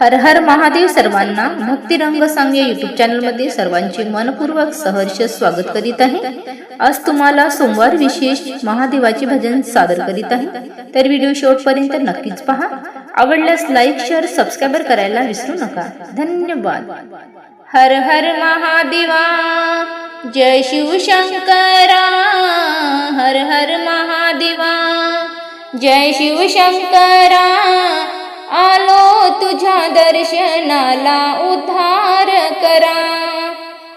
हर हर महादेव सर्वांना भक्तिरंग सांग या युट्यूब चॅनलमध्ये सर्वांचे मनपूर्वक सहर्ष स्वागत करीत आहे. आज तुम्हाला सोमवार विशेष महादेवाचे भजन सादर करीत आहे. तर व्हिडिओ शेवटपर्यंत नक्कीच पहा. आवडल्यास लाईक शेअर सबस्क्राईबर करायला विसरू नका. धन्यवाद. हर हर महादेवा जय शिवशंकरा हर हर महादेवा जय शिवशंकरा आलो तुझ्या दर्शनाला उद्धार करा.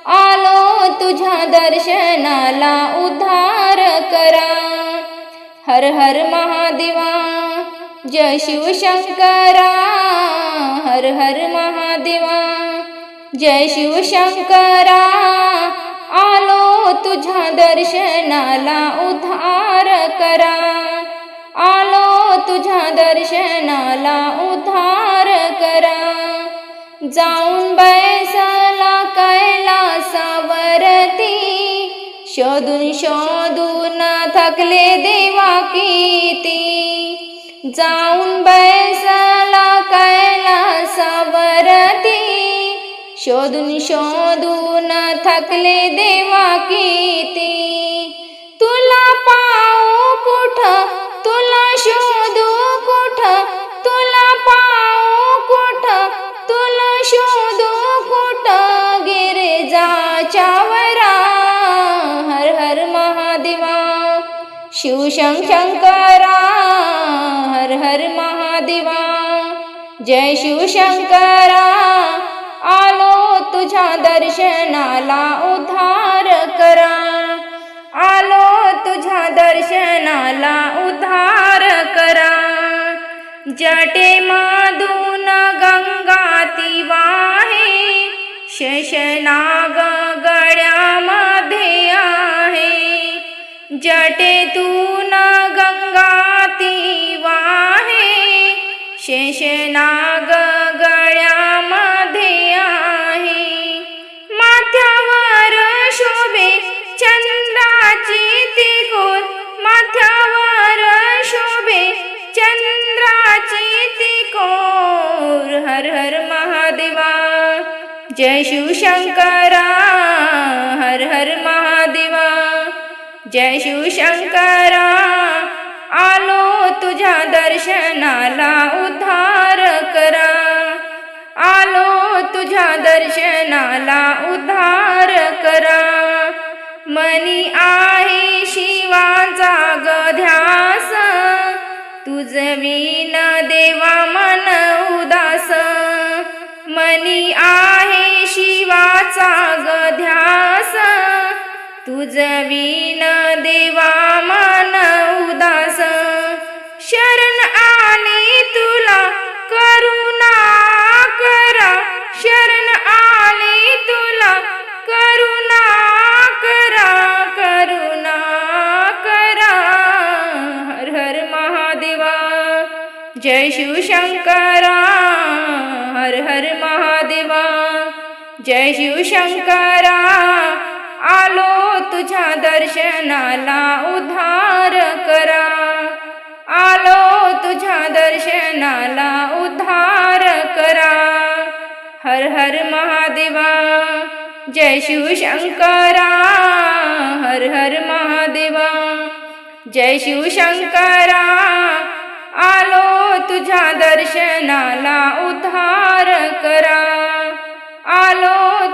आलो तुझ्या दर्शनाला उद्धार करा. हर हर महादेवा जय शिवशंकरा. हर हर महादेवा जय शिवशंकरा. आलो तुझ्या दर्शनाला उद्धार करा. दर्शनाला उधार करा. जाऊन बैसला कैलासावरती. शोधून शोधून थकले देवा किती जाऊन बैसला कैलासावरती. शोधून शोधून थकले देवा किती तुला पा शिवशंकरा हर हर महादेवा। जय शिवशंकरा आलो तुझ्या दर्शनाला उद्धार करा। आलो तुझ्या दर्शनाला उद्धार करा। जटे माधून गंगा ती वाहे शशनाग गंगा ती वाहे शेषनाग गळ्यामध्ये आहे माथ्यावर शोभे चंद्राची तिकोर माथ्यावर शोभे चंद्राची तिकोर हर हर महादेवा जय शिवशंकरा हर हर महादेवा जय शिवशंकरा आलो तुझ्या दर्शनाला उद्धार करा. आलो तुझ्या दर्शनाला उद्धार करा. मनी आहे शिवाचा गध्यास तुझ विन देवा मन उदास. मनी आहे शिवाचा ग तुझ देवा मान उदास. शरण आले तुला करुणा करा. शरण आले तुला करुणा करा. करुणा करा. हर हर महादेवा. जय शिवशंकरा. हर हर महादेवा. जय शिवशंकरा. आलो तुझ्या दर्शनाला उद्धार करा. आलो तुझ्या दर्शनाला उद्धार करा. हर हर महादेवा जय शिवशंकरा हर हर महादेवा जय शिवशंकरा आलो तुझ्या दर्शनाला उद्धार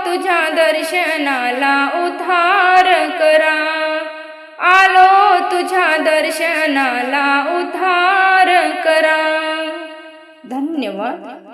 तुझ्या दर्शनाला उद्धार करा. आलो तुझ्या दर्शनाला उधार करा. धन्यवाद.